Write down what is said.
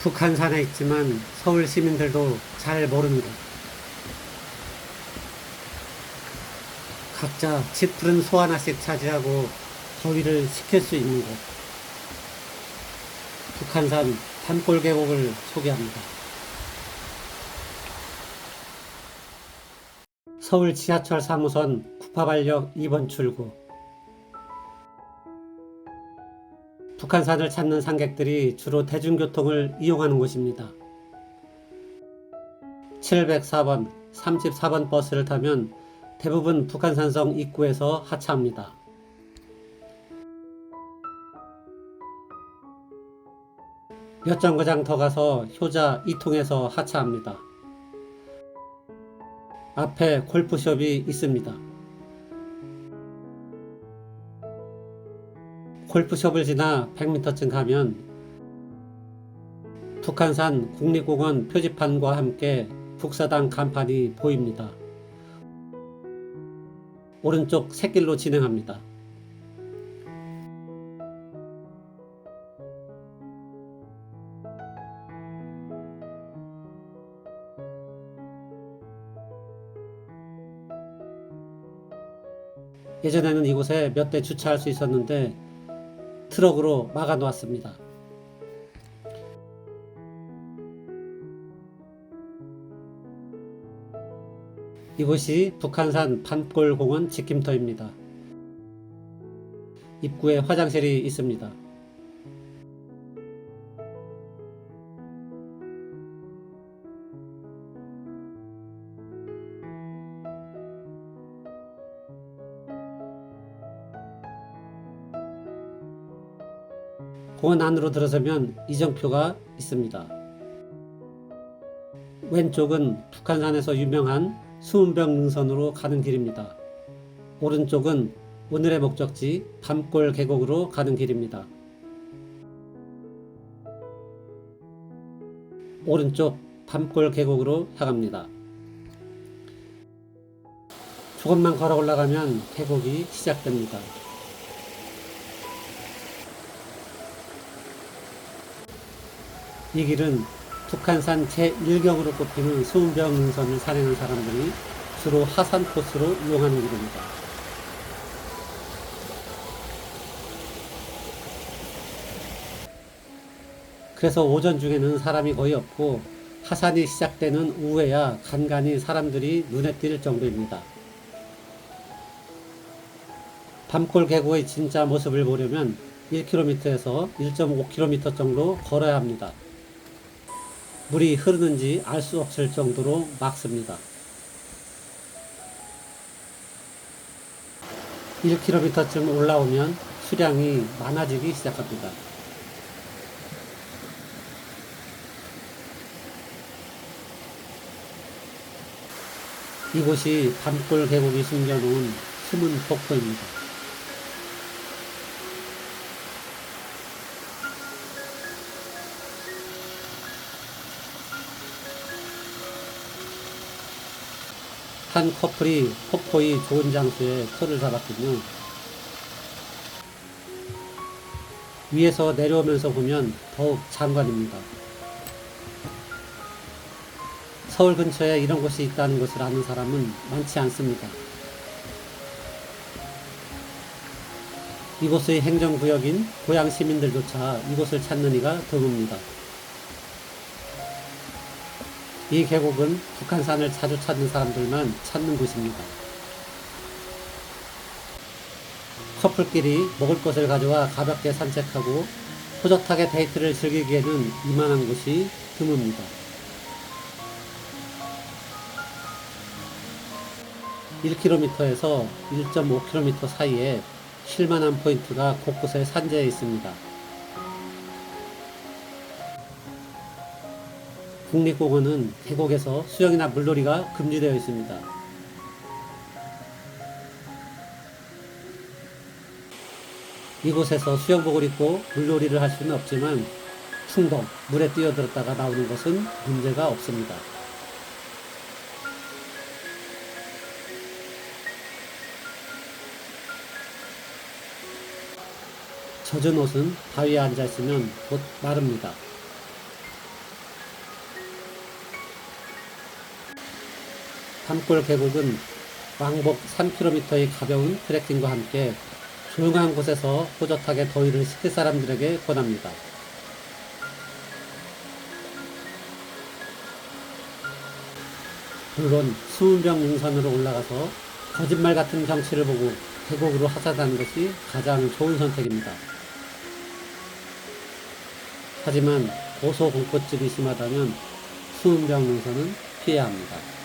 북한 산에 있지만 서울 시민들도 잘 곳. 각자 짙푸른 소 하나씩 차지하고 더위를 식힐 수 있는 곳. 북한산 단골 계곡을 소개합니다. 서울 지하철 3호선 구파발역 2번 출구. 북한산을 찾는 상객들이 주로 대중교통을 이용하는 곳입니다. 704번, 34번 버스를 타면 대부분 북한산성 입구에서 하차합니다. 몇 정거장 더 가서 효자 2통에서 하차합니다. 앞에 골프숍이 있습니다. 골프숍을 지나 100m쯤 가면 북한산 국립공원 표지판과 함께 북사당 간판이 보입니다. 오른쪽 샛길로 진행합니다. 예전에는 이곳에 몇 대 주차할 수 있었는데 트럭으로 막아 놓았습니다. 이곳이 북한산 반골공원 지킴터입니다. 입구에 화장실이 있습니다. 공원 안으로 들어서면 이정표가 있습니다. 왼쪽은 북한산에서 유명한 수문병 능선으로 가는 길입니다. 오른쪽은 오늘의 목적지 밤골 계곡으로 가는 길입니다. 오른쪽 밤골 계곡으로 향합니다. 조금만 걸어 올라가면 계곡이 시작됩니다. 이 길은 북한산 제1경으로 꼽히는 수은병 능선을 산행한 사람들이 주로 하산 코스로 이용하는 길입니다. 그래서 오전 중에는 사람이 거의 없고 하산이 시작되는 오후에야 간간히 사람들이 눈에 띌 정도입니다. 밤골 계곡의 진짜 모습을 보려면 1km에서 1.5km 정도 걸어야 합니다. 물이 흐르는지 알 수 없을 정도로 맑습니다. 1km쯤 올라오면 수량이 많아지기 시작합니다. 이곳이 밤골 계곡이 숨겨놓은 숨은 폭포입니다. 한 커플이 폭포의 좋은 장소에 터를 잡았군요. 위에서 내려오면서 보면 더욱 장관입니다. 서울 근처에 이런 곳이 있다는 것을 아는 사람은 많지 않습니다. 이곳의 행정구역인 고향 시민들조차 이곳을 찾는 이가 드뭅니다. 이 계곡은 북한산을 자주 찾는 사람들만 찾는 곳입니다. 커플끼리 먹을 것을 가져와 가볍게 산책하고 호젓하게 데이트를 즐기기에는 이만한 곳이 드뭅니다. 1km에서 1.5km 사이에 쉴만한 포인트가 곳곳에 산재해 있습니다. 국립공원은 계곡에서 수영이나 물놀이가 금지되어 있습니다. 이곳에서 수영복을 입고 물놀이를 할 수는 없지만 충동 물에 뛰어들었다가 나오는 것은 문제가 없습니다. 젖은 옷은 바위에 앉아 있으면 곧 마릅니다. 담골 계곡은 왕복 3km의 가벼운 트레킹과 함께 조용한 곳에서 호젓하게 더위를 식힐 사람들에게 권합니다. 물론 수은병 능선으로 올라가서 거짓말 같은 경치를 보고 계곡으로 하차하는 것이 가장 좋은 선택입니다. 하지만 고소공포증이 심하다면 수은병 능선은 피해야 합니다.